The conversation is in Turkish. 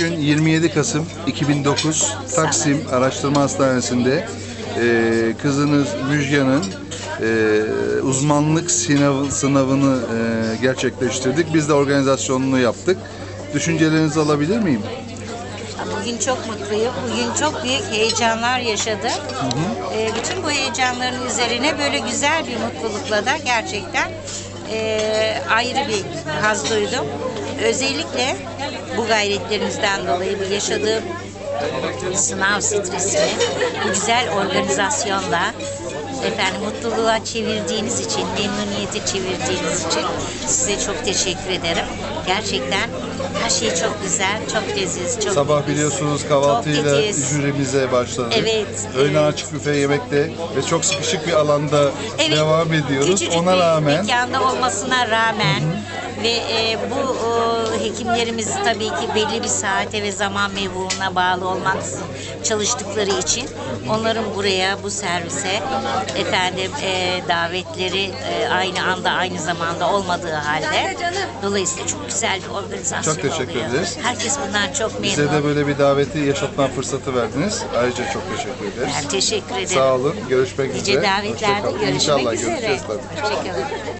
Bugün 27 Kasım 2009 Taksim Araştırma Hastanesi'nde e, kızınız Müjgan'ın e, uzmanlık sınav, sınavını e, gerçekleştirdik. Biz de organizasyonunu yaptık. Düşüncelerinizi alabilir miyim? Bugün çok mutluyum. Bugün çok büyük heyecanlar yaşadım. Ee, bütün bu heyecanların üzerine böyle güzel bir mutlulukla da gerçekten e, ayrı bir haz duydum. Özellikle bu gayretlerinizden dolayı bu yaşadığım sınav stresini bu güzel organizasyonla efendim mutluluğa çevirdiğiniz için, memnuniyete çevirdiğiniz için size çok teşekkür ederim. Gerçekten her şey çok güzel, çok leziz, çok Sabah nefis. biliyorsunuz kahvaltıyla jürimize başladık. Evet, Öğlen evet. açık büfe yemekte ve çok sıkışık bir alanda Evet, devam ediyoruz. küçücük Ona bir rağmen mekanda olmasına rağmen ve e, bu e, hekimlerimiz tabii ki belli bir saate ve zaman mevhuuna bağlı olmaksızın çalıştıkları için onların buraya bu servise efendim e, davetleri e, aynı anda aynı zamanda olmadığı halde dolayısıyla çok güzel bir organizasyon Çok teşekkür oluyor. ederiz. Herkes bundan çok memnun. bize de böyle bir daveti yaşatma fırsatı verdiniz. Ayrıca çok teşekkür ederiz. Ben teşekkür ederim. Sağ olun. Görüşmek Nice üzere. davetlerde Hoşça kalın. görüşmek İnşallah üzere. görüşeceğiz tabii. Hoşçakalın.